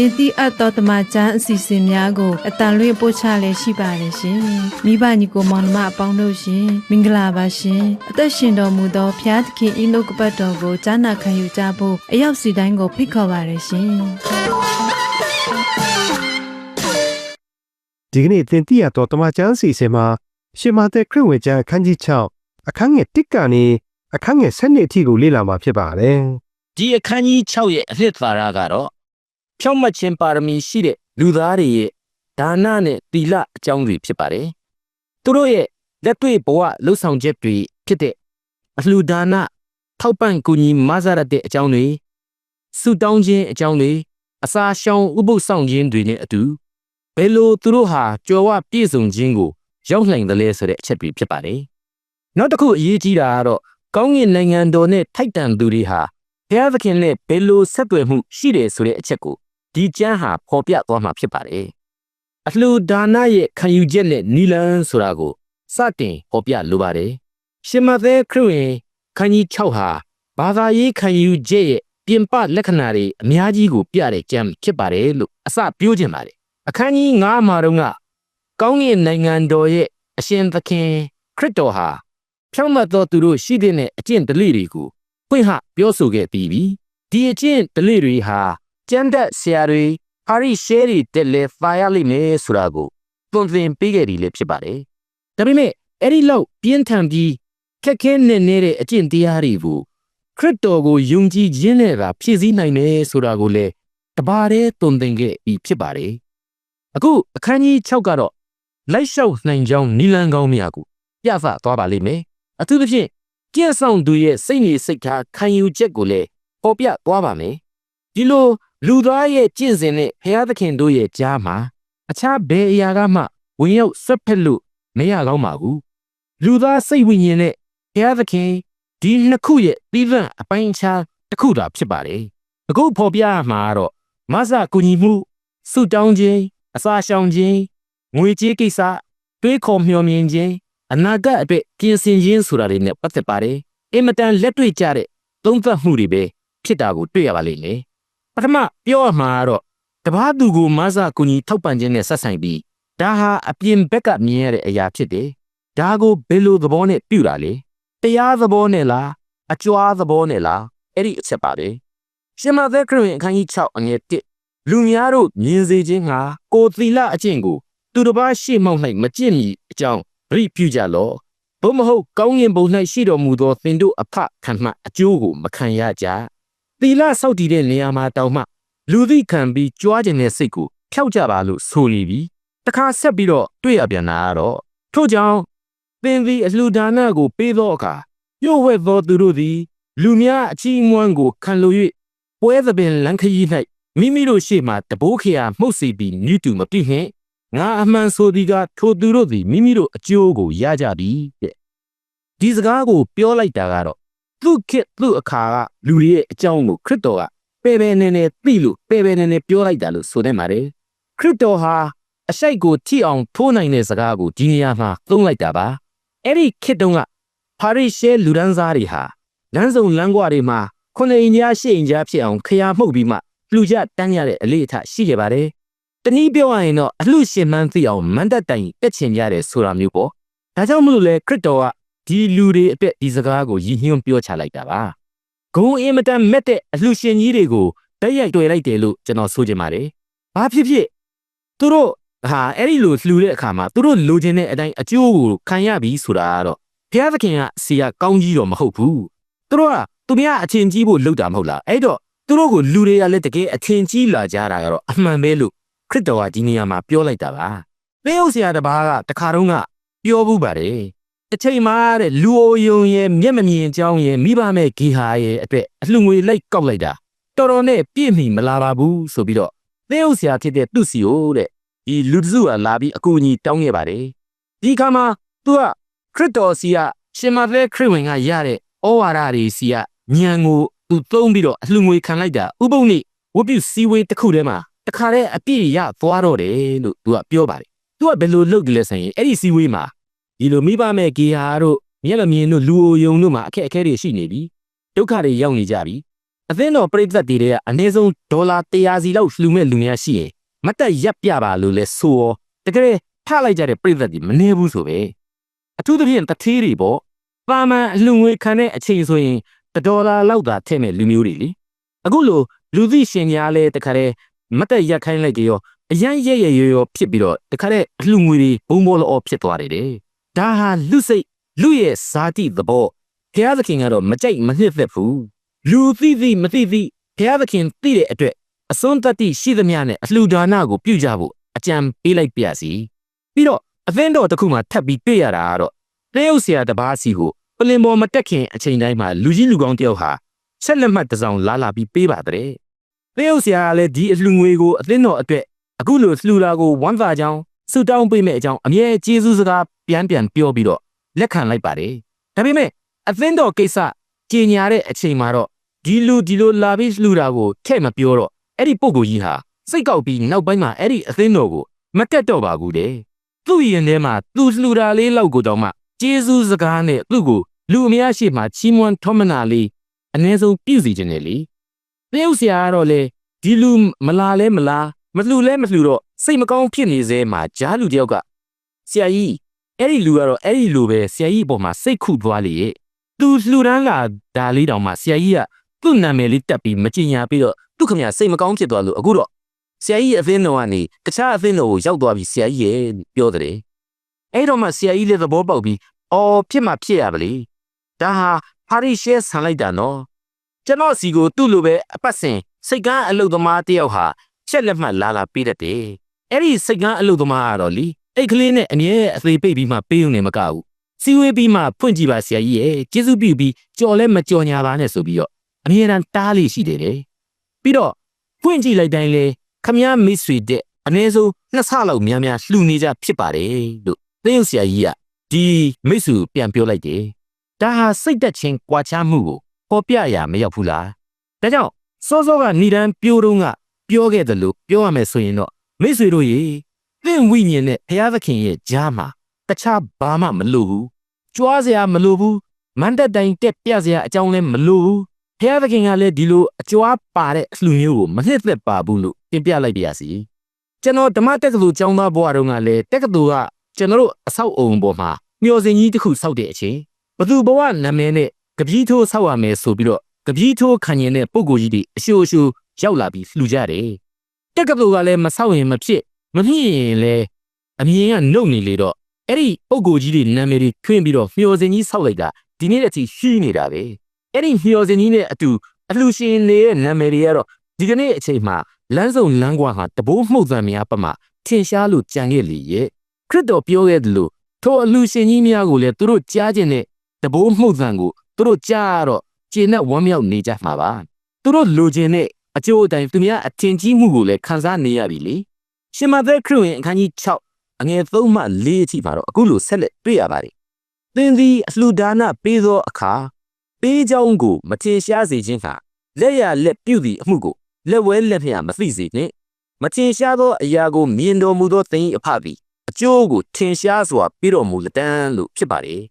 တင်တိအပ်သောတမချန်းအစီအစဉ်များကိုအတန်လွင့်ပို့ချလည်းရှိပါတယ်ရှင်။မိဘညီကိုမောင်နှမအပေါင်းတို့ရှင်မင်္ဂလာပါရှင်။အသက်ရှင်တော်မူသောဖျားသခင်ဤနှုတ်ကပတ်တော်ကိုကြားနာခံယူကြဖို့အရောက်စီတိုင်းကိုဖိတ်ခေါ်ပါတယ်ရှင်။ဒီကနေ့သင်သိရတော့တမချန်းစီစဉ်မှာရှင်မာသက်ခရစ်ဝင်ကျမ်းအခန်းကြီး6အခန်းငယ်1ကနေအခန်းငယ်7အထိကိုလေ့လာမှာဖြစ်ပါတယ်ဒီအခန်းကြီး6ရဲ့အနှစ်သာရကတော့ ဖြောင့်မတ်ခြင်းပါရမီရှိတဲ့လူသားတွေရဲ့ဒါနနဲ့သီလအကြောင်းတွေဖြစ်ပါတယ်။သူတို့ရဲ့လက်တွေ့ဘဝလှုပ်ဆောင်ချက်တွေဖြစ်တဲ့အလှူဒါနထောက်ပံ့ကူညီမဆရတဲ့အကြောင်းတွေဆုတောင်းခြင်းအကြောင်းတွေအစာရှောင်ဥပုသ်ဆောင်ခြင်းတွေနဲ့အတူဘယ်လိုသူတို့ဟာကြွယ်ဝပြည့်စုံခြင်းကိုရောက်နိုင်တယ်လဲဆိုတဲ့အချက်တွေဖြစ်ပါတယ်။နောက်တစ်ခုအရေးကြီးတာကတော့ကောင်းကင်နိုင်ငံတော်နဲ့ထိုက်တန်သူတွေဟာဘုရားသခင်နဲ့ဘယ်လိုဆက်သွယ်မှုရှိတယ်ဆိုတဲ့အချက်ကို ဒီကျမ်းဟာဖော်ပြသွားမှာဖြစ်ပါတယ်။အလှူဒါနရဲ့ခံယူချက်နဲ့နီလန်းဆိုတာကိုစတင်ဖော်ပြလိုပါတယ်။ရှင်မသက်ခရစ်ဝင်ခန်းကြီး6ဟာဘာသာရေးခံယူချက်ရဲ့ပြင်ပလက္ခဏာတွေအများကြီးကိုပြတဲ့ကျမ်းဖြစ်ပါတယ်လို့အစပြောခြင်းပါတယ်။အခန်းကြီး9မှာတော့ကကောင်းကင်နိုင်ငံတော်ရဲ့အရှင်သခင်ခရစ်တော်ဟာဖြောင့်မတ်သောသူတို့ရှိတဲ့အကျင့်ဓလေ့တွေကိုဖွင့်ဟပြောဆိုခဲ့ပြီးပြီဒီအကျင့်ဓလေ့တွေဟာ ကျမ်းတက်ဆရာတွေဟာရီရှဲတွေတက်လဲပါရလိမ့်မယ်ဆိုတာကိုသွန်သင်ပေးခဲ့တယ်လည်းဖြစ်ပါတယ်ဒါပေမဲ့အဲ့ဒီလောက်ပြင်းထန်ပြီးခက်ခဲနေနေတဲ့အကျင့်တရားတွေကိုခရစ်တော်ကိုယုံကြည်ခြင်းနဲ့သာဖြည့်ဆည်းနိုင်တယ်ဆိုတာကိုလည်းတပါးတည်းသွန်သင်ခဲ့ပြီးဖြစ်ပါတယ်အခုအခန်းကြီး6ကတော့လိုက်လျှောက်နိုင်ကြောင်းနီလန်ကောင်းများကိုပြသသွားပါလိမ့်မယ်အထူးသဖြင့်ကြည့်ဆောင်သူရဲ့စိတ်နေစိတ်ထားခံယူချက်ကိုလည်းပေါ်ပြသွားပါမယ်ဒီလို လူသားရဲ့ကျင့်စဉ်နဲ့ဘုရားသခင်တို့ရဲ့ကြားမှာအခြားဘယ်အရာကမှဝင်ရောက်ဆွတ်ဖက်လို့မရကောင်းပါဘူးလူသားစိတ်ဝိညာဉ်နဲ့ဘုရားသခင်ဒီနှစ်ခုရဲ့သီးသန့်အပိုင်းအခြားတစ်ခုသာဖြစ်ပါတယ်အခုဖော်ပြမှာကတော့မဆာကူညီမှုဆုတောင်းခြင်းအစာရှောင်ခြင်းငွေကြေးကိစ္စတွေးခေါ်မျှော်မြင်ခြင်းအနာဂတ်အတွက်ပြင်ဆင်ခြင်းဆိုတာတွေနဲ့ပတ်သက်ပါတယ်အင်မတန်လက်တွေ့ကျတဲ့သုံးသပ်မှုတွေပဲဖြစ်တာကိုတွေ့ရပါလိမ့်မယ် ပထမပြောရမှာကတော့တပားသူကိုမဆာကူညီထောက်ပံ့ခြင်းနဲ့ဆက်ဆိုင်ပြီးဒါဟာအပြင်ဘက်ကမြင်ရတဲ့အရာဖြစ်တယ်ဒါကိုဘယ်လိုသဘောနဲ့ပြုတာလဲတရားသဘောနဲ့လားအကြွားသဘောနဲ့လားအဲ့ဒီအချက်ပါပဲရှင်မသက်ခရစ်ဝင်အခန်းကြီး6အငယ်1လူများတို့မြင်စေခြင်းဟာကိုယ်သီလအကျင့်ကို သူတစ်ပါးရှေ့မှောက်၌မကျင့်မီအကြောင်းပရိပြုကြလော့ဘုမဟုတ်ကောင်းငင်ဘုံ၌ရှိတော်မူသောသင်တို့အဖခံမှအကျိုးကိုမခံရကြ သီလစောက်တည်တဲ့နေရာမှာတောင်မှလူသိခံပြီးကြွားခြင်းတဲ့စိတ်ကိုဖျောက်ကြပါလို့ဆိုနေပြီတခါဆက်ပြီးတော့တွေ့ရပြန်တာကတော့ထို့ကြောင့်သင်သည်အလှူဒါနကိုပေးသောအခါပြုတ်ဝဲသောသူတို့သည် လူများအချီးအမွမ်းကိုခံလို၍ပွဲသပင်လန်းခရီး၌မိမိတို့ရှေ့မှတဘိုးခရာမှုတ်စီပြီးညှိတူမပြည့်ဟင်ငါအမှန်ဆိုသည်ကထိုသူတို့သည်မိမိတို့အကျိုးကိုရကြပြီတဲ့ဒီစကားကိုပြောလိုက်တာကတော့ သူ့ခေတ်သူ့အခါကလူတွေရဲ့အကြောင်းကိုခရစ်တော်ကပဲပဲနေနေသိလို့ပဲပဲနေနေပြောလိုက်တာလို့ဆိုနေပါတယ်ခရစ်တော်ဟာအရှိတ်ကိုထိအောင်ထိုးနိုင်တဲ့စကားကိုဒီနေရာမှာသုံးလိုက်တာပါအဲ့ဒီခေတ်တုန်းကပါရီရှဲလူဒန်းစားတွေဟာလမ်းစုံလမ်းကွာတွေမှာခုနှစ်အင်ကြားရှစ်အင်ကြားဖြစ်အောင်ခရာမှုတ်ပြီးမှလူကြတန်းရတဲ့အလေးအထရှိခဲ့ပါတယ်တနည်းပြောရရင်တော့အလှရှင်မှန်းသိအောင်မန်တက်တိုင်တက်ချင်ကြတယ်ဆိုတာမျိုးပေါ့ဒါကြောင့်မလို့လဲခရစ်တော်က ဒီလူတွေအတွက်ဒီစကားကိုရည်ညွှန်းပြောချလိုက်တာပါဂုံအင်မတန်မက်တဲ့အလှရှင်ကြီးတွေကိုတက်ရိုက်တွေ့လိုက်တယ်လို့ကျွန်တော်ဆိုချင်ပါတယ်ဘာဖြစ်ဖြစ်သူတို့ဟာအဲ့ဒီလိုလှူတဲ့အခါမှာသူတို့လိုချင်တဲ့အတိုင်းအကျိုးကိုခံရပြီဆိုတာကတော့ဘုရားသခင်ကစီကကောင်းကြီးတော့မဟုတ်ဘူးသူတို့ကသူများအချင်းကြီးဖို့လုပ်တာမဟုတ်လားအဲ့တော့သူတို့ကိုလူတွေကလည်းတကယ်အချင်းကြီးလာကြတာကတော့အမှန်ပဲလို့ခရစ်တော်ကဒီနေရာမှာပြောလိုက်တာပါ။သေဟုတ်ဆရာတစ်ပါးကတခါတုန်းကပြောဘူးပါတယ်။ တစ်ချိန်မှာတဲ့လူအိုယုံရဲ့မျက်မမြင်ကြောင်းရဲ့မိဘမဲ့ဂေဟာရဲ့အတွက်အလှငွေလိုက်ကောက်လိုက်တာတော်တော်နဲ့ပြည့်မီမလာပါဘူးဆိုပြီးတော့သေဟုတ်ဆရာဖြစ်တဲ့သူ့စီကိုတဲ့ဒီလူတစုကလာပြီးအကူအညီတောင်းခဲ့ပါတယ်။ဒီခါမှာသူကခရစ်တော်စီကရှင်မသက်ခရစ်ဝင်ကရတဲ့ဩဝါဒတွေစီကညံကိုသူသုံးပြီးတော့အလှငွေခံလိုက်တာဥပုံနေဝတ်ပြုစည်းဝေးတစ်ခုထဲမှာတခါတည်းအပြည့်ရသွားတော့တယ်လို့သူကပြောပါတယ်သူကဘယ်လိုလုပ်ကြလဲဆိုရင်အဲ့ဒီစည်းဝေးမှာ ဒီလိုမိဘမဲ့ဂေဟာတို့မျက်လမြင်တို့လူအိုယုံတို့မှာအခက်အခဲတွေရှိနေပြီဒုက္ခတွေရောက်နေကြပြီအသင်းတော်ပြိသက်တွေကအနည်းဆုံးဒေါ်လာ100စီလောက်လှူမဲ့လူများရှိရင်မတက်ရက်ပြပါလို့လဲဆိုရောတကယ်ထလိုက်ကြတဲ့ပြိသက်တွေမနေဘူးဆိုပဲအထူးသဖြင့်တထေးတွေပေါ့ပါမန်အလှငွေခံတဲ့အချိန်ဆိုရင်တစ်ဒေါ်လာလောက်သာထည့်မဲ့လူမျိုးတွေလေအခုလိုလူသိရှင်များလဲတခါတည်းမတက်ရက်ခိုင်းလိုက်ကြရောအရန်ရဲရဲရဲရောဖြစ်ပြီးတော့တခါတည်းအလှငွေတွေဘုံဘောလောဖြစ်သွားတယ်တဲ့ ဒါဟာလူစိတ်လူရဲ့ဇာတိသဘောဘုရားသခင်ကတော့မကြိုက်မနှစ်သက်ဘူးလူသိသိမသိသိဘုရားသခင်သိတဲ့အတွက်အစွန်းတတ္တိရှိသမျှနဲ့အလှူဒါနကိုပြုကြဖို့အကြံပေးလိုက်ပါစီပြီးတော့အသင်းတော်တစ်ခုမှထပ်ပြီးတွေ့ရတာကတော့တရုတ်ဆရာတစ်ပါးစီကိုပလင်ပေါ်မတက်ခင်အချိန်တိုင်းမှာလူကြီးလူကောင်းတယောက်ဟာဆက်လက်မှတ်တစ်စောင်လာလာပြီးပေးပါတဲ့တရုတ်ဆရာကလည်းဒီအလှငွေကိုအသင်းတော်အတွက်အခုလိုလှူလာကိုဝမ်းသာကြောင်း ဆုတောင်းပေးမဲ့အကြောင်းအမြဲကျေးဇူးစကားပြန်ပြန်ပြောပြီးတော့လက်ခံလိုက်ပါတယ်ဒါပေမဲ့အသင်းတော်ကိစ္စကြီးညာတဲ့အချိန်မှာတော့ဒီလူဒီလိုလာပြီးလှူတာကိုထဲ့မပြောတော့အဲ့ဒီပုံကိုကြီးဟာစိတ်ကောက်ပြီးနောက်ပိုင်းမှာအဲ့ဒီအသင်းတော်ကိုမတက်တော့ပါဘူးတဲ့သူ့ရင်ထဲမှာသူလှူတာလေးလောက်ကိုတော့မှကျေးဇူးစကားနဲ့သူ့ကိုလူအများရှိမှချီးမွမ်းထောမနာလေးအ ਨੇ ဆုံးပြုစီခြင်းနဲ့လေတရုတ်ဆရာကတော့လေဒီလူမလာလဲမလာမလှူလဲမလှူတော့ စိတ်မကောင်းဖြစ်နေစေမှာဂျားလူတယောက်ကဆရာကြီးအဲ့ဒီလူကတော့အဲ့ဒီလူပဲဆရာကြီးအပေါ်မှာစိတ်ခုသွားလေရဲ့သူလှူဒန်းလာဒါလေးတောင်မှဆရာကြီးကသူ့နာမည်လေးတက်ပြီးမကြင်ညာပြီးတော့သူ့ခမရစိတ်မကောင်းဖြစ်သွားလို့အခုတော့ဆရာကြီးရဲ့အသင်းတော်ကနေတခြားအသင်းတော်ကိုရောက်သွားပြီးဆရာကြီးရဲ့ပြောတယ်အဲ့တော့မှဆရာကြီးလည်းသဘောပေါက်ပြီးအော်ဖြစ်မှဖြစ်ရပါလေဒါဟာပါရီရှဲဆန်လိုက်တာနော်ကျွန်တော်စီကိုသူ့လိုပဲအပတ်စဉ်စိတ်ကန်းအလုတ်သမားတယောက်ဟာချက်လက်မှတ်လာလာပေးတတ်တယ် အဲ့ဒီစိတ်ကန်းအလုတ်သမားကတော့လीအိတ်ကလေးနဲ့အမြဲအသေးပိတ်ပြီးမှပေးုံနေမကဘူးစီဝေးပြီးမှဖွင့်ကြည့်ပါဆရာကြီးရဲ့ကျေးဇူးပြုပြီးကြော်လဲမကြော်ညာပါနဲ့ဆိုပြီးတော့အမြဲတမ်းတားလေးရှိတယ်တဲ့ပြီးတော့ဖွင့်ကြည့်လိုက်တိုင်းလေခမည်းမိတ်ဆွေတဲ့အနည်းဆုံးနှစ်ဆလောက်များများလှူနေကြဖြစ်ပါတယ်လို့သင်းရုပ်ဆရာကြီးကဒီမိတ်ဆွေကိုပြန်ပြောလိုက်တယ်ဒါဟာစိတ်သက်ချင်းကြွာချမှုကိုပေါ်ပြရမရောက်ဘူးလားဒါကြောင့်စောစောကဏိဒန်းပြိုးတုံးကပြောခဲ့တယ်လို့ပြောရမယ်ဆိုရင်တော့ မိတ်ဆွေတို့ရေသင်ဝိညာဉ်နဲ့ဘုရားသခင်ရဲ့ကြားမှာတခြားဘာမှမလိုဘူးကြွားစရာမလိုဘူးမန်တက်တိုင်းတက်ပြစရာအကြောင်းလည်းမလိုဘူးဘုရားသခင်ကလည်းဒီလိုအကြွားပါတဲ့အလှမျိုးကိုမနှစ်သက်ပါဘူးလို့ပြင်ပြလိုက်ပါရစီကျွန်တော်ဓမ္မတက္ကသိုလ်ကျောင်းသားဘဝတုန်းကလည်းတက္ကသိုလ်ကကျွန်တော်တို့အဆောက်အုံပေါ်မှာမျှော်စင်ကြီးတစ်ခုစောက်တဲ့အချိန်ဘသူဘဝနာမည်နဲ့ကပီးထိုးဆောက်ရမယ်ဆိုပြီးတော့ကပီးထိုးခံရင်တဲ့ပုံကိုကြီးတွေအရှို့အရှို့ရောက်လာပြီးလှူကြတယ် တက္ကသိုလ်ကလည်းမဆောက်ရင်မဖြစ်မဖြစ်ရင်လည်းအမြင်ကနှုတ်နေလေတော့အဲ့ဒီပုံကိုကြီးတွေနာမည်တွေထွင်းပြီးတော့မျှော်စင်ကြီးဆောက်လိုက်တာဒီနေ့တည်းရှိနေတာပဲအဲ့ဒီမျှော်စင်ကြီးနဲ့အတူအလှရှင်တွေရဲ့နာမည်တွေကတော့ဒီကနေ့အချိန်မှာလမ်းစုံလမ်းကွာဟာတဘိုးမှုတ်သံများပမာထင်ရှားလို့ကြံခဲ့လေရဲ့ခရစ်တော်ပြောခဲ့တယ်လို့ထိုအလှရှင်ကြီးများကိုလည်းသူတို့ကြားခြင်းနဲ့တဘိုးမှုတ်သံကိုသူတို့ကြားရတော့ကျေနပ်ဝမ်းမြောက်နေကြမှာပါသူတို့လိုချင်တဲ့ အကျိုးအတိုင်းသူများအထင်ကြီးမှုကိုလည်းခံစားနေရပြီလေရှင်မသက်ခရစ်ဝင်အခန်းကြီး6အငယ်3မှ4အထိမှာတော့အခုလိုဆက်လက်တွေ့ရပါတယ်သင်သည်အလှဒါနပေးသောအခါပေးကြောင်းကိုမထင်ရှားစေခြင်းဟာလက်ရလက်ပြုသည့်အမှုကိုလက်ဝဲလက်ဖျားမသိစေနှင့်မထင်ရှားသောအရာကိုမြင်တော်မူသောသင်၏အဖသည်အကျိုးကိုထင်ရှားစွာပြီးတော်မူလက်တန်းလို့ဖြစ်ပါတယ်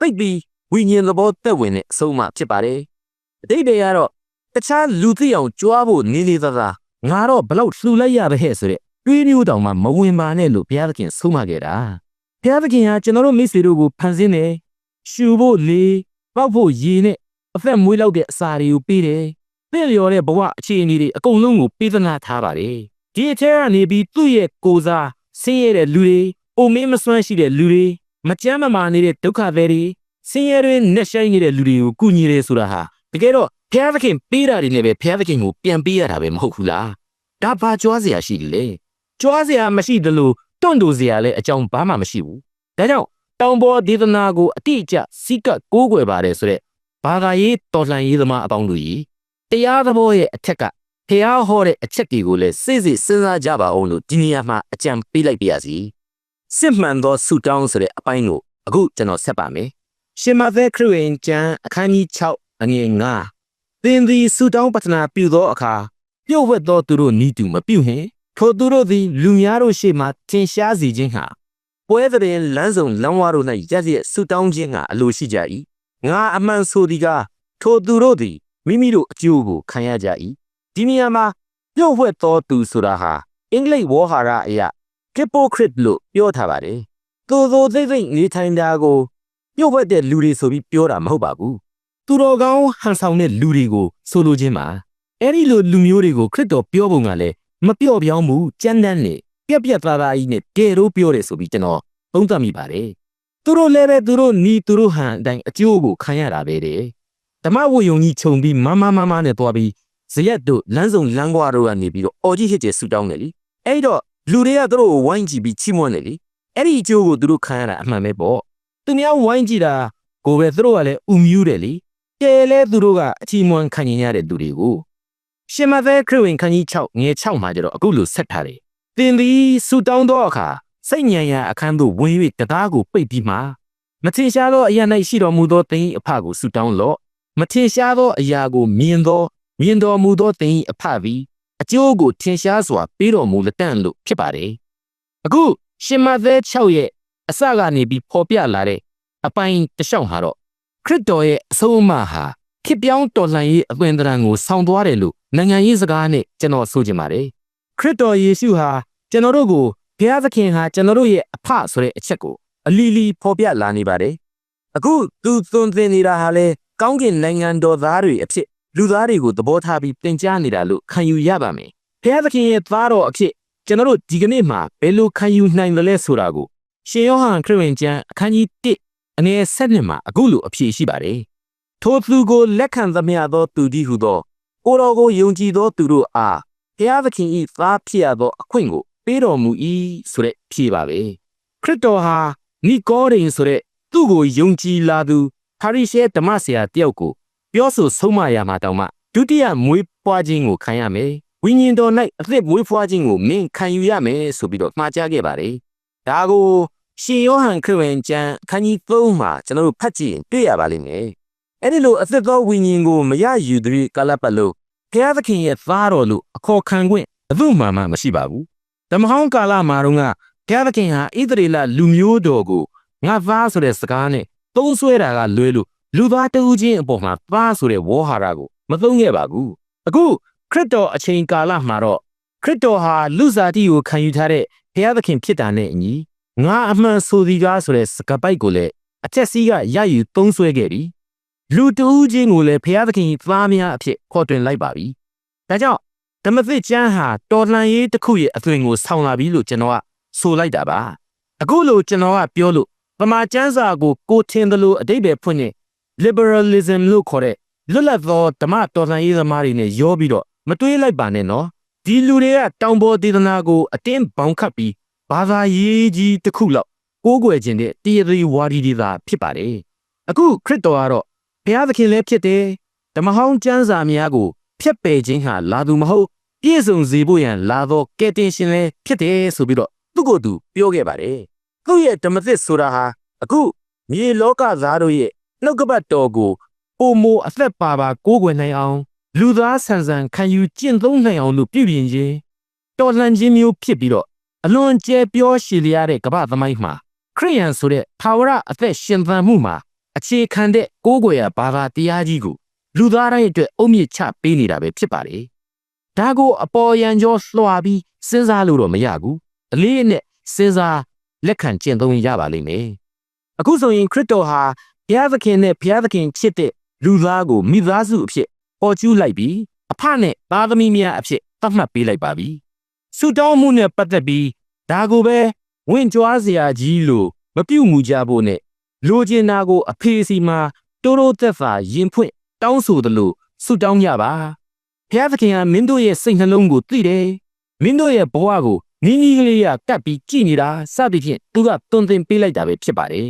သိပ်ပြီးဝိညာဉ်သဘောသက်ဝင်တဲ့အဆုံးအမဖြစ်ပါတယ်အတိတ်တွေကတော့ တခြားလူသိအောင်ကြွားဖို့နေနေသားသားငါတော့ဘလောက်လှူလိုက်ရပဲဟဲ့ဆိုတဲ့တွေးမျိုးတောင်မှမဝင်ပါနဲ့လို့ဘုရားသခင်ဆုံးမခဲ့တာဘုရားသခင်ဟာကျွန်တော်တို့မိတ်ဆွေတို့ကိုဖန်ဆင်းတယ်ရှူဖို့လေပောက်ဖို့ရေနဲ့အသက်မွေးလောက်တဲ့အစာတွေကိုပေးတယ်ပြည့်လျော်တဲ့ဘဝအခြေအနေတွေအကုန်လုံးကိုပေးသနာထားပါတယ်ဒီအထက်ကနေပြီးသူ့ရဲ့ကိုယ်စားဆင်းရဲတဲ့လူတွေအိုမင်းမစွမ်းရှိတဲ့လူတွေမကြမ်းမမာနေတဲ့ဒုက္ခတွေတွေဆင်းရဲတွေနဲ့ရှိုင်းနေတဲ့လူတွေကိုကူညီတယ်ဆိုတာဟာတကယ်တော့ ဘုရားသခင်ပေးတာတွေနဲ့ပဲဘုရားသခင်ကိုပြန်ပေးရတာပဲမဟုတ်ဘူးလားဒါဘာကြွားစရာရှိလဲကြွားစရာမရှိသလိုတွန့်တူစရာလည်းအကြောင်းဘာမှမရှိဘူးဒါကြောင့်တောင်ပေါ်ဒေသနာကိုအတိအကျစီကပ်ကိုးကွယ်ပါတယ်ဆိုတဲ့ဘာသာရေးတော်လှန်ရေးသမားအပေါင်းတို့ကြီးတရားသဘောရဲ့အထက်ကဖះဟောတဲ့အချက်တွေကိုလည်းစိတ်စိတ်စဉ်းစားကြပါအောင်လို့ဒီနေရာမှာအကြံပေးလိုက်ပါရစီစစ်မှန်သောဆုတောင်းဆိုတဲ့အပိုင်းကိုအခုကျွန်တော်ဆက်ပါမယ်ရှင်မသက်ခရစ်ဝင်ကျမ်းအခန်းကြီး6အငယ်9 သင်သည်ဆုတောင်းပတနာပြုသောအခါပြပြုတ်ဝက်သောသူတို့နီးတူမပြုတ်ဟင်ထိုသူတို့သည်လူများတို့ရှေ့မှထင်ရှားစေခြင်းဟာပွဲတဲ့လမ်းဆောင်လမ်းဝါတို့၌ရက်ရက်ဆူတောင်းခြင်းကအလိုရှိကြ၏ငါအမှန်ဆိုသည်ကထိုသူတို့သည်မိမိတို့အကျိုးကိုခံရကြ၏ဒီနေရာမှာပြုတ်ဝက်သောသူဆိုတာဟာအင်္ဂလိပ်ဝေါ်ဟာရအရာ hypocrite လို့ပြောထားပါတယ်သို့သောသိသိနေထိုင်တာကိုပြုတ်ဝက်တဲ့လူတွေဆိုပြီးပြောတာမဟုတ်ပါဘူး သူတော်ကောင်းဟန်ဆောင်တဲ့လူတွေကိုဆိုလိုခြင်းပါအဲ့ဒီလိုလူမျိုးတွေကိုခရစ်တော်ပြောပုံကလည်းမပြော့ပြောင်းမှုကြမ်းတမ်းနေပြက်ပြက်သားသားကြီးနဲ့တေရိုးပြောတယ်ဆိုပြီးကျွန်တော်သုံးသပ်မိပါတယ်သူတို့လည်းပဲသူတို့နီးသူတို့ဟန်အတိုင်းအကျိုးကိုခံရတာပဲတဲ့ဓမ္မဝိယုံကြီးခြုံပြီးမမမမနဲ့သွားပြီးဇရက်တို့လမ်းစုံလမ်းကွာတို့ကနေပြီးတော့အော်ကြီးဟစ်ကျဆူတောင်းတယ်လीအဲ့တော့လူတွေကသူတို့ကိုဝိုင်းကြည့်ပြီးချီးမွမ်းတယ်လीအဲ့ဒီအကျိုးကိုသူတို့ခံရတာအမှန်ပဲပေါ့သူများဝိုင်းကြည့်တာကိုပဲသူတို့ကလည်းဥမြူးတယ်လी ကဲလဲသူတို့ကအချီးမွမ်းခံရတဲ့သူတွေကိုရှင်မသက်ခရစ်ဝင်ခန်းကြီး6ငယ်6မှာကျတော့အခုလိုဆက်ထားတယ်။သင်သည်ဆူတောင်းသောအခါစိတ်ညံရန်အခန်းသို့ဝင်၍တရားကိုပိတ်ပြီးမှမထင်ရှားသောအရာ၌ရှိတော်မူသောသင်၏အဖကိုဆူတောင်းလော့။မထင်ရှားသောအရာကိုမြင်သောမြင်တော်မူသောသင်၏အဖသည်အကျိုးကိုထင်ရှားစွာပေးတော်မူလက်တန့်လို့ဖြစ်ပါတယ်။အခုရှင်မသက်6ရဲ့အစကနေပြီးပေါ်ပြလာတဲ့အပိုင်းတစ်လျှောက်ဟာတော့ ခရစ်တော်ရဲ့အဆုံးအမဟာခေပြောင်းတော်လှန်ရေးအသွင်သဏ္ဍာန်ကိုဆောင်သွားတယ်လို့နိုင်ငံရေးစကားနဲ့ကျွန်တော်ဆိုချင်ပါတယ်ခရစ်တော်ယေရှုဟာကျွန်တော်တို့ကိုဘုရားသခင်ဟာကျွန်တော်တို့ရဲ့အဖဆိုတဲ့အချက်ကိုအလီလီဖော်ပြလာနေပါတယ်အခုသူသွန်သင်နေတာဟာလေကောင်းကင်နိုင်ငံတော်သားတွေအဖြစ်လူသားတွေကိုသဘောထားပြီးတင် जा နေတာလို့ခံယူရပါမယ်ဘုရားသခင်ရဲ့သားတော်အဖြစ်ကျွန်တော်တို့ဒီကနေ့မှာဘယ်လိုခံယူနိုင်တယ်လဲဆိုတာကိုရှင်ယောဟန်ခရစ်ဝင်ကျမ်းအခန်းကြီး1 အငယ်7မှာအခုလိုအဖြေရှိပါတယ်ထိုသူကိုလက်ခံသမျှသောသူသည်ဟုသောကိုတော်ကိုယုံကြည်သောသူတို့အားဘုရားသခင်၏သားဖြစ်ရသောအခွင့်ကိုပေးတော်မူ၏ဆိုတဲ့ဖြေပါပဲခရစ်တော်ဟာနီကောဒိန်ဆိုတဲ့သူ့ကိုယုံကြည်လာသူဖာရိရှဲဓမ္မဆရာတယောက်ကိုပြောဆိုဆုံးမရမှာတောင်မှဒုတိယမွေးဖွားခြင်းကိုခံရမယ်ဝိညာဉ်တော်၌အသက်မွေးဖွားခြင်းကိုမင်းခံယူရမယ်ဆိုပြီးတော့မှာကြားခဲ့ပါတယ်ဒါကို ရှင်ယောဟန်ခရစ်ဝင်ကျမ်းအခန်းကြီး3မှာကျွန်တော်တို့ဖတ်ကြည့်ရင်တွေ့ရပါလိမ့်မယ်အဲ့ဒီလိုအသက်သောဝိညာဉ်ကိုမရယူသည့်ကာလပတ်လုံးဘုရားသခင်ရဲ့သားတော်လို့အခေါ်ခံခွင့်ဘယ်သူမှမှမရှိပါဘူး။ဓမ္မဟောင်းကာလမှာတော့ကဘုရားသခင်ဟာဣသရေလလူမျိုးတော်ကိုငါသားဆိုတဲ့စကားနဲ့သုံးဆွဲတာကလွဲလို့လူသားတဦးချင်းအပေါ်မှာသားဆိုတဲ့ဝေါ်ဟာရကိုမသုံးခဲ့ပါဘူး။အခုခရစ်တော်အချိန်ကာလမှာတော့ခရစ်တော်ဟာလူစားတီကိုခံယူထားတဲ့ဘုရားသခင်ဖြစ်တာနဲ့အညီ ငါအမှန်ဆိုဒီကားဆိုတဲ့စကားပိုက်ကိုလည်းအချက်စီးကရယူသုံးဆွဲခဲ့ပြီ။လူတူးချင်းကိုလည်းဖျားသခင်သားများအဖြစ်ခေါ်တွင်လိုက်ပါပြီ။ဒါကြောင့်ဓမ္မသစ်ကျမ်းဟာတော်လှန်ရေးတစ်ခုရဲ့အသွင်ကိုဆောင်လာပြီလို့ကျွန်တော်ကဆိုလိုက်တာပါ။အခုလို့ကျွန်တော်ကပြောလို့ပမာကျမ်းစာကိုကိုထင်သလိုအတိတ်ပဲဖွင့်နေ liberalism လို့ခေါ်တဲ့လွတ်လပ်သောဓမ္မတော်လှန်ရေးသမားတွေနဲ့ရောပြီးတော့မတွေးလိုက်ပါနဲ့နော်။ဒီလူတွေကတောင်ပေါ်ဒေသနာကိုအတင်းဘောင်ခတ်ပြီး ဘာသာရေးကြီးတစ်ခုလောက်ကိုးကွယ်ခြင်းတဲ့တရားရီဝါဒီတွေသာဖြစ်ပါတယ်။အခုခရစ်တော်ကတော့ဘုရားသခင်လည်းဖြစ်တယ်ဓမ္မဟောင်းကျမ်းစာများကိုဖျက်ပယ်ခြင်းဟာလာသူမဟုတ်ပြည့်စုံစေဖို့ရန်လာသောကယ်တင်ရှင်လည်းဖြစ်တယ်ဆိုပြီးတော့သူ့ကိုယ်သူပြောခဲ့ပါတယ်သူ့ရဲ့ဓမ္မသစ်ဆိုတာဟာအခုမြေလောကသားတို့ရဲ့နှုတ်ကပတ်တော်ကိုပုံမအသက်ပါပါကိုးကွယ်နိုင်အောင်လူသားဆန်ဆန်ခံယူကျင့်သုံးနိုင်အောင်လို့ပြုပြင်ခြင်းတော်လှန်ခြင်းမျိုးဖြစ်ပြီးတော့ အလွန်ကျဲပြောရှည်လျားတဲ့ကမ္ဘာသမိုင်းမှာခရိယန်ဆိုတဲ့ဘာဝရအသက်ရှင်သန်မှုမှာအခြေခံတဲ့ကိုးကွယ်ရာဘာသာတရားကြီးကိုလူသားတိုင်းအတွက်အုံမြင့်ချပေးနေတာပဲဖြစ်ပါတယ်။ဒါကိုအပေါ်ယံကျော်လွှာပြီးစဉ်းစားလို့တော့မရဘူး။အလေးအနက်စဉ်းစားလက်ခံကျင့်သုံးရပါလိမ့်မယ်။အခုဆိုရင်ခရစ်တော်ဟာဘုရားသခင်နဲ့ဘုရားသခင်ချစ်တဲ့လူသားကိုမိသားစုအဖြစ်ပေါ်ကျူးလိုက်ပြီးအဖနဲ့သားသမီးများအဖြစ်သတ်မှတ်ပေးလိုက်ပါပြီ။ ဆုတောင်းမှုနဲ့ပတ်သက်ပြီးဒါကိုပဲဝင့်ကြွားစရာကြီးလို့မပြုတ်မှုကြဖို့နဲ့လိုချင်တာကိုအဖေစီမှာတိုးတိုးသက်သာရင်ဖွင့်တောင်းဆိုသလိုဆုတောင်းကြပါဘုရားသခင်ကမင်းတို့ရဲ့စိတ်နှလုံးကိုသိတယ်မင်းတို့ရဲ့ဘဝကိုနီးနီးကလေးကကပ်ပြီးကြည်နေတာစသည်ဖြင့်သူကတွင်တင်ပေးလိုက်တာပဲဖြစ်ပါတယ်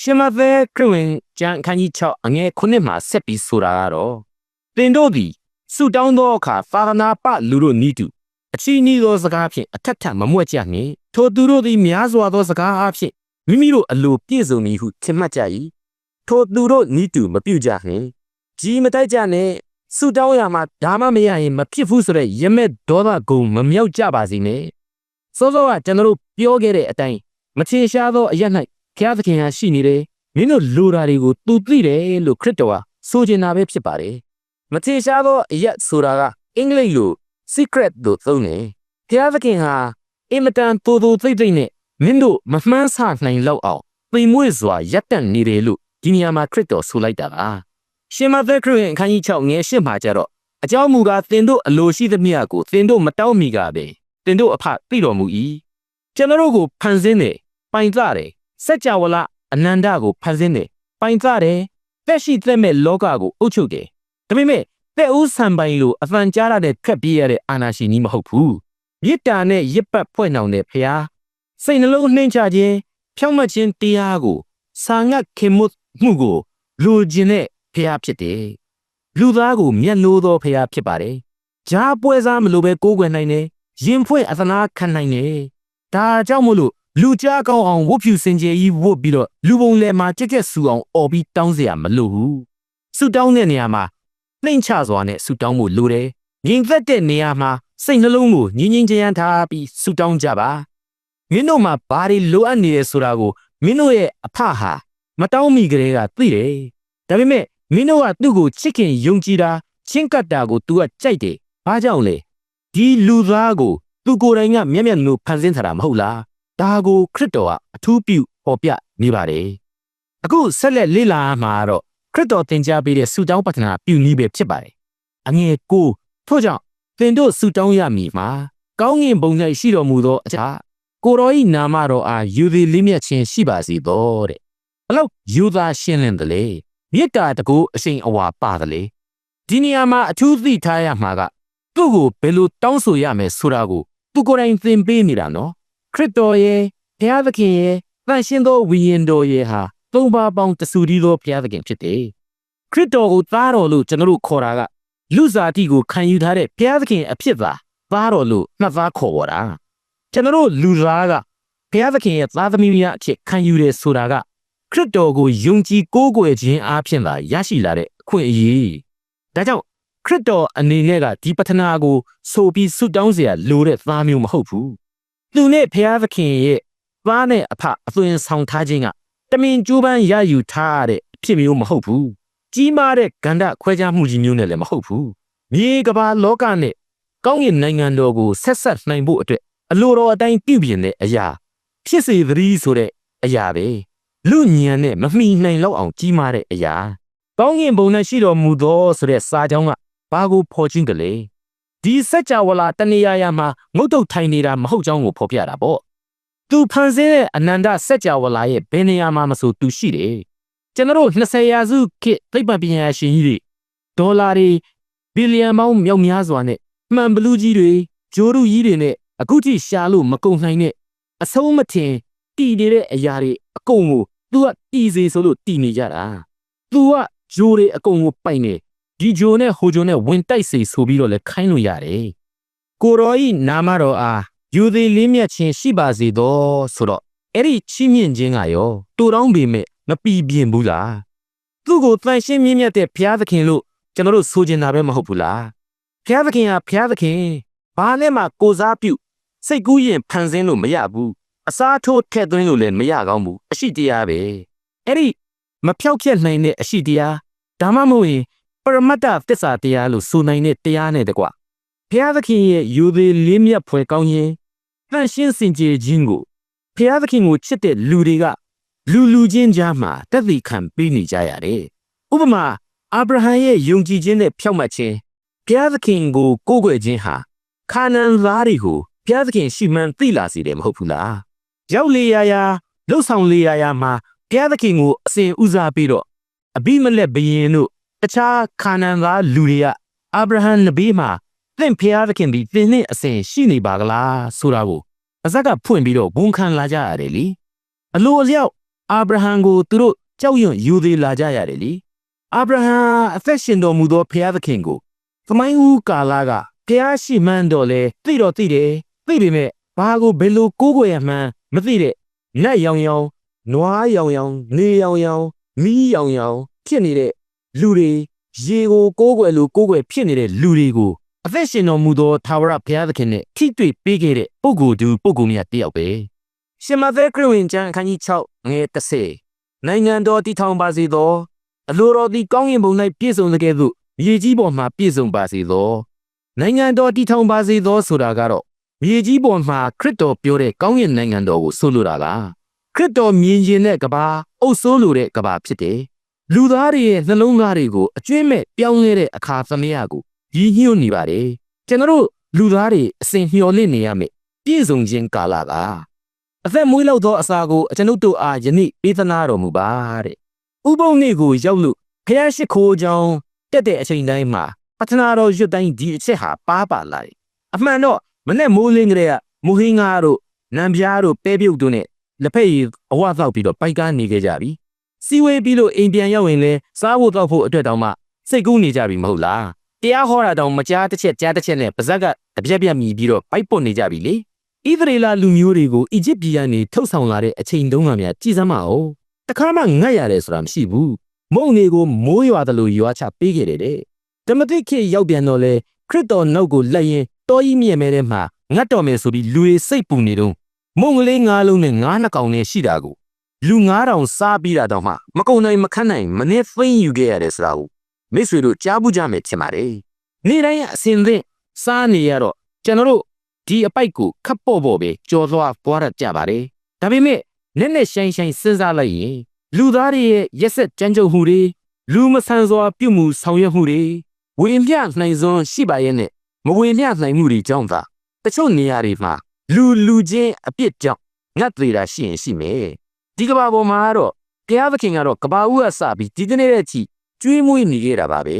ရှင်မသက်ခရစ်ဝင်ကျမ်းအခန်းကြီး6အငယ်9မှာဆက်ပြီးဆိုတာကတော့သင်တို့သည်ဆုတောင်းသောအခါသာသနာပလူတို့နီးတူ အချီးနှီးသောစကားဖြင့်အထက်ထမမွက်ကြနှင့်ထိုသူတို့သည်များစွာသောစကားအဖြစ်မိမိတို့အလိုပြည့်စုံမည်ဟုထင်မှတ်ကြ၏ထိုသူတို့နီးတူမပြုကြနှင့်ကြီးမတိုက်ကြနဲ့ဆူတောင်းရမှာဒါမှမရရင်မဖြစ်ဘူးဆိုတဲ့ရမက်ဒေါသကုံမမြောက်ကြပါစေနဲ့စောစောကကျွန်တော်တို့ပြောခဲ့တဲ့အတိုင်းမချင်ရှားသောအရက်၌ဘုရားသခင်ဟာရှိနေတယ်မင်းတို့လူတာတွေကိုသူသိတယ်လို့ခရစ်တော်ကဆိုချင်တာပဲဖြစ်ပါတယ်မချင်ရှားသောအရက်ဆိုတာကအင်္ဂလိပ်လို secret လို့သုံးတယ်ဘုရားသခင်ဟာအင်မတန်တူတူသိမ့်သိမ့်နဲ့မင်းတို့မမှန်းဆနိုင်လောက်အောင်ပိန်မွေ့စွာရပ်တန့်နေတယ်လို့ဒီနေရာမှာခရစ်တော်ဆိုလိုက်တာပါရှင်မသက်ခရစ်ဝင်အခန်းကြီး6ငယ်8မှာကျတော့အကြောင်းမူကားသင်တို့အလိုရှိသမျှကိုသင်တို့မတောင်းမိကပဲသင်တို့အဖသိတော်မူ၏ကျွန်တော်တို့ကိုဖန်ဆင်းတယ်ပိုင်ကြတယ်စัจ java လအနန္တကိုဖန်ဆင်းတယ်ပိုင်ကြတယ်သက်ရှိသက်မဲ့လောကကိုအုပ်ချုပ်တယ်ဒါပေမဲ့ တဲ့ဦးဆံပိုင်လိုအဖန်ကြားရတဲ့ခက်ပြေးရတဲ့အာနာရှင်ကြီးမဟုတ်ဘူးမေတ္တာနဲ့ရစ်ပတ်ဖွဲ့နှောင်တဲ့ဖရာစိတ်နှလုံးနှိမ့်ချခြင်းဖြောင့်မတ်ခြင်းတရားကိုစာငတ်ခင်မှုမှုကိုလူကျင်တဲ့ဖရာဖြစ်တယ်လူသားကိုမျက်နှိုးသောဖရာဖြစ်ပါတယ်ဂျားပွဲစားမလို့ပဲကိုးကွယ်နိုင်တယ်ရင်ဖွဲ့အသနာခံနိုင်တယ်ဒါကြောင့်မို့လို့လူကြားကောင်းအောင်ဝတ်ဖြူစင်ကြယ်ကြီးဝတ်ပြီးတော့လူပုံလဲမှာကြက်ကြက်ဆူအောင်អော်ပြီးတောင်းเสียမလို့ဘူးဆူတောင်းတဲ့နေရာမှာ နှိမ့်ချစွာနဲ့ဆူတောင်းဖို့လိုတယ်ငြိမ်သက်တဲ့နေရာမှာစိတ်နှလုံးကိုငြင်းငြင်းချမ်းချမ်းထားပြီးဆူတောင်းကြပါမင်းတို့မှာဘာတွေလိုအပ်နေလဲဆိုတာကိုမင်းတို့ရဲ့အဖဟာမတောင်းမိကြတဲ့ကသိတယ်ဒါပေမဲ့မင်းတို့ကသူ့ကိုချစ်ခင်ယုံကြည်တာချင်းကပ်တာကို तू ကကြိုက်တယ်ဘာကြောင့်လဲဒီလူသားကိုသူကိုယ်တိုင်ကမျက်မျက်နှာဖန်ဆင်းထားတာမဟုတ်လားဒါကိုခရစ်တော်ကအထူးပြုဟောပြနေပါတယ်အခုဆက်လက်လေ့လာမှာတော့ ခရစ်တော်သင်ကြားပေးတဲ့ဆုတောင်းပတ္ထနာပြုနည်းပဲဖြစ်ပါတယ်အငယ်ကိုထို့ကြောင့်သင်တို့ဆုတောင်းရမည်မှာကောင်းငင်ဘုံ၌ရှိတော်မူသောအရာကိုတော်၏နာမတော်အားယူသည်လေးမြတ်ခြင်းရှိပါစေသောတဲ့ဘလို့ယူသားရှင်းလင်းတယ်လေမေတ္တာတကူအရှင်အဝါပါတယ်လေဒီနေရာမှာအထူးသိထားရမှာကသူ့ကိုဘယ်လိုတောင်းဆိုရမယ်ဆိုတာကိုသူကိုယ်တိုင်သင်ပေးနေတာနော်ခရစ်တော်ရဲ့ဘုရားသခင်ရဲ့တန်ရှင်းသောဝိညာဉ်တော်ရဲ့ဟာ သုံးပါးပေါင်းတဆူတည်းသောဘုရားသခင်ဖြစ်တယ်ခရစ်တော်ကိုသားတော်လို့ကျွန်တော်တို့ခေါ်တာကလူစားတိကိုခံယူထားတဲ့ဘုရားသခင်အဖြစ်သာသားတော်လို့မှတ်သားခေါ်ပေါ်တာကျွန်တော်တို့လူသားကဘုရားသခင်ရဲ့သားသမီးများအဖြစ်ခံယူတယ်ဆိုတာကခရစ်တော်ကိုယုံကြည်ကိုးကွယ်ခြင်းအားဖြင့်သာရရှိလာတဲ့အခွင့်အရေးဒါကြောင့်ခရစ်တော်အနေနဲ့ကဒီပထနာကိုဆိုပြီးဆုတောင်းเสียလိုတဲ့သားမျိုးမဟုတ်ဘူးသူနဲ့ဘုရားသခင်ရဲ့သားနဲ့အဖအသွင်ဆောင်ထားခြင်းက တမင်ကြိုးပမ်းရယူထားရတဲ့အဖြစ်မျိုးမဟုတ်ဘူးကြီးမားတဲ့ဂန္ဓခွဲခြားမှုကြီးမျိုးနဲ့လည်းမဟုတ်ဘူးမြေကဘာလောကနဲ့ကောင်းကင်နိုင်ငံတော်ကိုဆက်ဆက်နိုင်ဖို့အတွက်အလိုတော်အတိုင်းပြုပြင်တဲ့အရာ ဖြစ်စေသတည်းဆိုတဲ့အရာပဲလူညံနဲ့မမှီနိုင်လောက်အောင်ကြီးမားတဲ့အရာကောင်းကင်ဘုံနဲ့ရှိတော်မူသောဆိုတဲ့စာကြောင်းကဘာကိုဖော်ခြင်းကလေးဒီစัจ java လာတနေရာရာမှာငုတ်တုတ်ထိုင်နေတာမဟုတ်ကြောင်းကိုဖော်ပြတာပေါ့ သူဖန်ဆင်းတဲ့အနန္တစัจ java လာရဲ့ဘယ်နေရာမှာမဆိုသူရှိတယ်ကျွန်တော်တို့20ရာစုခေတ်သိပ္ပံပညာရှင်ကြီးတွေဒေါ်လာတွေဘီလီယံပေါင်းမြောက်များစွာနဲ့မှန်ဘလူးကြီးတွေဂျိုးရုကြီးတွေနဲ့အခုထိရှာလို့မကုန်နိုင်တဲ့အဆုံးမထင်တည်နေတဲ့အရာတွေအကုန်ကို तू ကတည်စေဆိုလို့တည်နေကြတာ तू ကဂျိုးတွေအကုန်ကိုပိုင်နေဒီဂျိုနဲ့ဟိုဂျိုနဲ့ဝင်တိုက်စေဆိုပြီးတော့လဲခိုင်းလို့ရတယ်ကိုရောဤနာမတော်အား ယူသည်လေးမြတ်ခြင်းရှိပါစေသောဆိုတော့အဲ့ဒီချီးမြှင့်ခြင်းကရောတူတောင်းပေမဲ့မပီပြင်ဘူးလားသူ့ကိုတန်ရှင်းမြင့်မြတ်တဲ့ဘုရားသခင်လို့ကျွန်တော်တို့ဆိုချင်တာပဲမဟုတ်ဘူးလားဘုရားသခင်ဟာဘုရားသခင်ဘာနဲ့မှကိုစားပြုစိတ်ကူးရင်ဖန်ဆင်းလို့မရဘူးအစားထိုးထည့်သွင်းလို့လည်းမရကောင်းဘူးအရှိတရားပဲအဲ့ဒီမဖြောက်ပြက်နိုင်တဲ့အရှိတရားဒါမှမဟုတ်ရင်ပရမတ္တသစ္စာတရားလို့ဆိုနိုင်တဲ့တရားနဲ့တကွဘုရားသခင်ရဲ့ယူသည်လေးမြတ်ဖွယ်ကောင်းခြင်း တန်ရှင်းစင်ကြယ်ခြင်းကိုဘုရားသခင်ကိုချစ်တဲ့လူတွေကလူလူချင်းကြားမှာတက်သိခံပေးနေကြရတယ်ဥပမာအာဗြဟံရဲ့ယုံကြည်ခြင်းနဲ့ဖြောက်မှတ်ခြင်းဘုရားသခင်ကိုကိုးကွယ်ခြင်းဟာခါနန်သားတွေကိုဘုရားသခင်ရှိမှန်သိလာစေတယ်မဟုတ်ဘူးလားရောက်လေရာရာလှုပ်ဆောင်လေရာရာမှာဘုရားသခင်ကိုအစဉ်ဦးစားပြီးတော့အဘိမလက်ဘယင်တို့တခြားခါနန်သားလူတွေကအာဗြဟံနဘေးမှာ သင်ဖျားသခင်ဒီသင်နဲ့အစဉ်ရှိနေပါကလားဆိုတာကိုအဇက်ကဖွင့်ပြီးတော့ဝန်ခံလာကြရတယ်လေအလိုအလျောက်အာဗြဟံကိုသူတို့ကြောက်ရွံ့ယူသေးလာကြရတယ်လေအာဗြဟံအသက်ရှင်တော်မူသောဖျားသခင်ကိုသမိုင်းဦးကာလာကဖျားရှိမှန်းတော့လေသိတော့သိတယ်သိပေမဲ့ဘာကိုဘယ်လိုကိုးကွယ်ရမှန်းမသိတဲ့နတ်ရောင်ရောင်နွားရောင်ရောင်နေရောင်ရောင်မီးရောင်ရောင်ဖြစ်နေတဲ့လူတွေရေကိုကိုးကွယ်လို့ကိုးကွယ်ဖြစ်နေတဲ့လူတွေကို အသက်ရှင်တော်မူသောသာဝရဘုရားသခင်နဲ့ထိတွေ့ပေးခဲ့တဲ့ပုဂ္ဂိုလ်သူပုဂ္ဂိုလ်မြတ်တယောက်ပဲရှင်မသက်ခရစ်ဝင်ကျမ်းအခန်းကြီး6ငွေ30နိုင်ငံတော်တည်ထောင်ပါစေသောအလိုတော်သည်ကောင်းကင်ဘုံ၌ပြည့်စုံသကဲ့သို့မြေကြီးပေါ်မှာပြည့်စုံပါစေသောနိုင်ငံတော်တည်ထောင်ပါစေသောဆိုတာကတော့မြေကြီးပေါ်မှာခရစ်တော်ပြောတဲ့ကောင်းကင်နိုင်ငံတော်ကိုဆိုလိုတာလားခရစ်တော်မြင်ခြင်းတဲ့ကဘာအုပ်ဆိုးလိုတဲ့ကဘာဖြစ်တယ်လူသားတွေရဲ့နှလုံးသားတွေကိုအကျွင့်မဲ့ပြောင်းလဲတဲ့အခါသမယကို ရည်ညွှန်းနေပါတယ်ကျွန်တော်တို့လူသားတွေအစဉ်မျှော်လင့်နေရမယ်ပြည့်စုံခြင်းကာလကအသက်မွေးလောက်သောအစာကိုကျွန်ုပ်တို့အားယနေ့ပေးသနာတော်မူပါတဲ့ဥပုံနေ့ကိုရောက်လို့ဖျားရှိခိုးကြောင်းတက်တဲ့အချိန်တိုင်းမှာပထနာတော်ရွတ်တိုင်းဒီအချက်ဟာပါပါလာတယ်အမှန်တော့မနဲ့မိုးလင်းကလေးကမူဟင်းငါတို့နံပြားတို့ပဲပြုတ်တို့နဲ့လက်ဖက်ရည်အဝသောက်ပြီးတော့ပိုက်ကားနေခဲ့ကြပြီစီဝေးပြီးလို့အိမ်ပြန်ရောက်ရင်လဲစားဖို့တောက်ဖို့အတွက်တောင်မှစိတ်ကူးနေကြပြီမဟုတ်လား တရားဟောတာတောင်မကြားတစ်ချက်ကြားတစ်ချက်နဲ့ပါဇက်ကတပြက်ပြက်မြည်ပြီးတော့ပိုက်ပုတ်နေကြပြီလေဣသရေလလူမျိုးတွေကိုအီဂျစ်ပြည်ကနေထုတ်ဆောင်လာတဲ့အချိန်တုန်းကများကြည်စမ်းမအောင်တခါမှငတ်ရတယ်ဆိုတာမရှိဘူးမုံနေကိုမိုးရွာတယ်လို့ရွာချပေးခဲ့တယ်တဲ့ဓမ္မတိခေတ်ရောက်ပြန်တော့လဲခရစ်တော်နောက်ကိုလက်ရင်တော်ကြီးမြဲ့မဲတဲ့မှာငတ်တော်မယ်ဆိုပြီးလူတွေစိတ်ပူနေတော့မုံကလေးငါးလုံးနဲ့ငါးနှစ်ကောင်နဲ့ရှိတာကိုလူ9000စားပြီးတာတော့မှမကုံနိုင်မခန့်နိုင်မနေသိမ့်ယူခဲ့ရတယ်ဆိုတာကို မိတ်ဆွေတို့ကြားဘူးကြမယ်ထင်ပါတယ်နေ့တိုင်းအစဉ်သင့်စားနေရတော့ကျွန်တော်တို့ဒီအပိုက်ကိုခပ်ပေါ့ပေါ့ပဲကြော်သွားပွားရကြပါတယ်ဒါပေမဲ့နက်နက်ရှိုင်းရှိုင်းစဉ်းစားလိုက်ရင်လူသားတွေရဲ့ရက်ဆက်ကြမ်းကြုတ်မှုတွေလူမဆန်စွာပြုမှုဆောင်ရွက်မှုတွေဝင်ပြနိုင်စွမ်းရှိပါရဲ့နဲ့မဝင်ပြနိုင်မှုတွေကြောင့်သာတချို့နေရာတွေမှာလူလူချင်းအပြစ်ကြောင့်ငတ်သေးတာရှိရင်ရှိမယ်ဒီကဘာပေါ်မှာတော့တရားသခင်ကတော့ကဘာဦးကစပြီးဒီကနေ့တဲ့အထိ ကျွေးမွေးနေခဲ့တာပါပဲ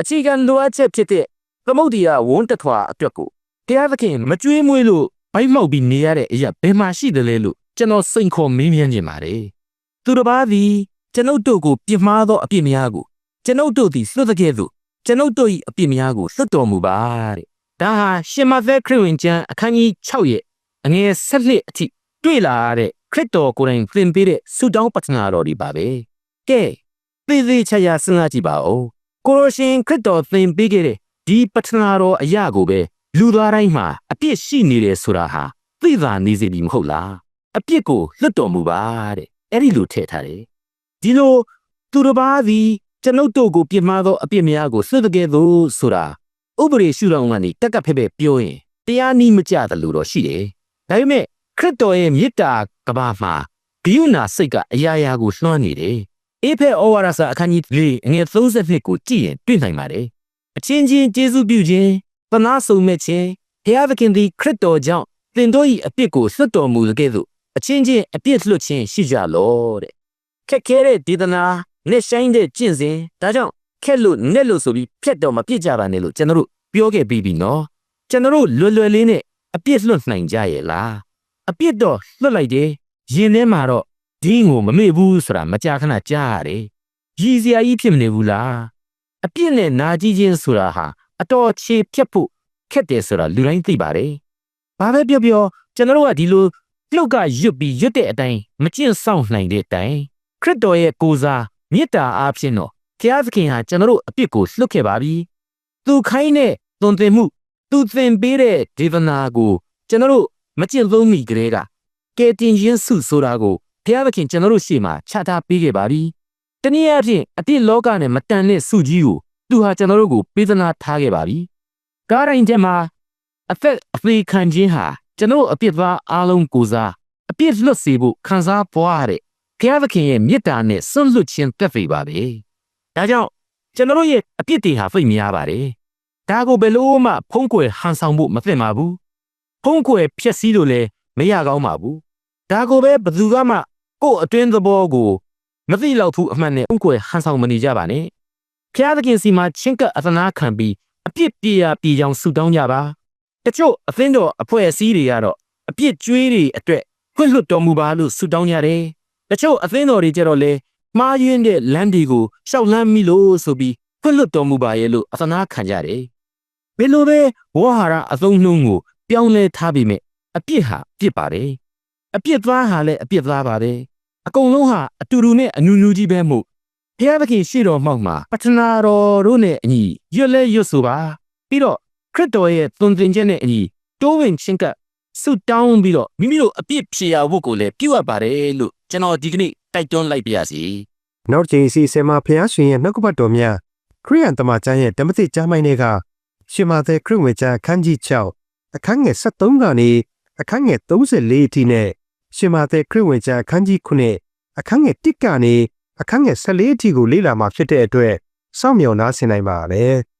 အခြေခံလိုအပ်ချက်ဖြစ်တဲ့သမုတ်တရားဝန်းတထွာအတွက်ကိုတရားသခင်မကျွေးမွေးလို့ဘိုက်မောက်ပြီးနေရတဲ့အရာဘယ်မှာရှိတယ်လဲလို့ကျွန်တော်စိန်ခေါ်မေးမြန်းနေပါတယ်သူတစ်ပါးသည်ကျွန်ုပ်တို့ကိုပြစ်မှားသောအပြစ်များကိုကျွန်ုပ်တို့သည်လွတ်တဲ့ကဲ့သို့ကျွန်ုပ်တို့၏အပြစ်များကိုလွတ်တော်မူပါတဲ့ဒါဟာရှင်မသက်ခရစ်ဝင်ကျမ်းအခန်းကြီး6ရဲ့အငယ်7အထိတွေ့လာရတဲ့ခရစ်တော်ကိုယ်တိုင်သင်ပေးတဲ့ဆုတောင်းပတ္ထနာတော်ဒီပါပဲကဲ သေသေးချာချာစဉ်းစားကြည့်ပါဦးကိုရရှင်ခရစ်တော်သင်ပေးခဲ့တဲ့ဒီပတ္ထနာတော်အရာကိုပဲလူသားတိုင်းမှာအပြစ်ရှိနေတယ်ဆိုတာဟာသိသာနေစေပြီမဟုတ်လားအပြစ်ကိုလွတ်တော်မူပါတဲ့အဲ့ဒီလိုထည့်ထားတယ်ဒီလိုသူတစ်ပါးသည်ကျွန်ုပ်တို့ကိုပြစ်မှားသောအပြစ်များကိုစွတ်တကယ်သို့ဆိုတာဥပဒေရှုထောင့်ကနေတက်ကပ်ဖက်ဖက်ပြောရင်တရားနည်းမကျတယ်လို့တော့ရှိတယ်ဒါပေမဲ့ခရစ်တော်ရဲ့မေတ္တာကဘာမှာဂိယုနာစိတ်ကအရာရာကိုလွှမ်းနေတယ် အေဖက်ဩဝါဒစာအခန်းကြီး၄အငယ်32ကိုကြည့်ရင်တွေ့နိုင်ပါတယ်အချင်းချင်းကျေးဇူးပြုခြင်းပနာဆုံမဲ့ခြင်းဘုရားသခင်သည်ခရစ်တော်ကြောင့်သင်တို့၏အပြစ်ကိုလွတ်တော်မူကဲ့သို့အချင်းချင်းအပြစ်လွတ်ခြင်းရှိကြလောတဲ့ခက်ခဲတဲ့ဒေသနာနဲ့ဆိုင်တဲ့ကျင့်စဉ်ဒါကြောင့်ခက်လို့နဲ့လို့ဆိုပြီးဖြတ်တော့မပြစ်ကြပါနဲ့လို့ကျွန်တော်တို့ပြောခဲ့ပြီးပြီနော်ကျွန်တော်တို့လွယ်လွယ်လေးနဲ့အပြစ်လွတ်နိုင်ကြရဲ့လားအပြစ်တော့လွတ်လိုက်တယ်ရင်ထဲမှာတော့ ဒင်းကိုမမေ့ဘူးဆိုတာမကြာခဏကြားရတယ်ရည်စရာကြီးဖြစ်မနေဘူးလားအပြစ်နဲ့နာကြည့်ခြင်းဆိုတာဟာအတော်ခြေဖြတ်ဖို့ခက်တယ်ဆိုတာလူတိုင်းသိပါတယ်ဘာပဲပြောပြောကျွန်တော်တို့ကဒီလိုလှုပ်ကရွတ်ပြီးရွတ်တဲ့အတိုင်းမကျင့်ဆောင်နိုင်တဲ့အတိုင်းခရစ်တော်ရဲ့ကိုးစားမေတ္တာအားဖြင့်တော့ဘုရားသခင်ဟာကျွန်တော်တို့အပြစ်ကိုလွတ်ခဲ့ပါပြီသူခိုင်းတဲ့သွန်သင်မှုသူသင်ပေးတဲ့ဒေသနာကိုကျွန်တော်တို့မကျင့်သုံးမိကြတဲ့ကကဲတင်ခြင်းစုဆိုတာကို ဘုရားသခင်ကျွန်တော်တို့ရှေ့မှာချထားပေးခဲ့ပါပြီတနည်းအားဖြင့်အတိလောကနဲ့မတန်တဲ့စုကြီးကိုသူဟာကျွန်တော်တို့ကိုပေးသနာထားခဲ့ပါပြီကားတိုင်းထဲမှာအသက်အသေးခံခြင်းဟာကျွန်တော်အပြစ်သားအားလုံးကိုစားအပြစ်လွတ်စေဖို့ခံစားပွားရတဲ့ဘုရားသခင်ရဲ့မေတ္တာနဲ့ဆွန့်လွတ်ခြင်းတက်ဖေပါပဲဒါကြောင့်ကျွန်တော်ရဲ့အပြစ်တွေဟာဖိတ်များပါတယ်ဒါကိုဘယ်လို့မှဖုံးကွယ်ဟန်ဆောင်ဖို့မသင့်ပါဘူးဖုံးကွယ်ဖျက်ဆီးလို့လည်းမရကောင်းပါဘူးဒါကိုပဲဘယ်သူကမှ ကို့အတွင်းသဘောကိုမသိတော့ဘူးအမှန်နဲ့ဖုံးကွယ်ဟန်ဆောင်မနေကြပါနဲ့ဖျားသခင်စီမှာချင်းကပ်အသနာခံပြီးအပြစ်ပြေရပြေကြောင်ဆူတောင်းကြပါတချို့အသင်းတော်အဖွဲ့အစည်းတွေကတော့အပြစ်ကြွေးတွေအတွက်ခွင့်လွှတ်တော်မူပါလို့ဆူတောင်းကြတယ်တချို့အသင်းတော်တွေကြတော့လေမှားယွင်းတဲ့လမ်းတွေကိုရှောက်လန်းမိလို့ဆိုပြီးခွင့်လွှတ်တော်မူပါရဲ့လို့အသနာခံကြတယ်ဘယ်လိုပဲဝါဟာရအသုံးနှုန်းကိုပြောင်းလဲထားပြီးမြဲအပြစ်ဟာပြစ်ပါတယ်အပြစ်သားဟာလည်းအပြစ်သားပါတယ် အကုန်လုံးဟာအတူတူနဲ့အနူနူကြီးပဲမို့ဘဘုရားသခင်ရှိတော်မှောက်မှာပတ္ထနာတော်တို့နဲ့အညီရွတ်လဲရွတ်ဆိုပါပြီးတော့ခရစ်တော်ရဲ့သွန်သင်ချက်နဲ့အညီတိုးဝင်ချင်းကပ်ဆုတောင်းပြီးတော့မိမိတို့အပြစ်ဖြေရဖို့ကိုလည်းပြုအပ်ပါတယ်လို့ကျွန်တော်ဒီကနေ့တိုက်တွန်းလိုက်ပါရစေနောက်တစ်ချိန်အစီအစဉ်မှာဖျားရှင်ရဲ့နှုတ်ကပတ်တော်များခရိယန်တမန်ကျမ်းရဲ့ဓမ္မသစ်ကျမ်းပိုင်းတွေကရှင်မာသက်ခရစ်ဝင်ကျမ်းအခန်းကြီး6အခန်းငယ်73ကနေအခန်းငယ်34အထိနဲ့ ရှင်မာသက်ခရစ်ဝင်ကျမ်းအခန်းကြီး9အခန်းငယ်1ကနေအခန်းငယ်14အထိကိုလေ့လာမှာဖြစ်တဲ့အတွက်စောင့်မျှော်နားဆင်နိုင်ပါရစေ။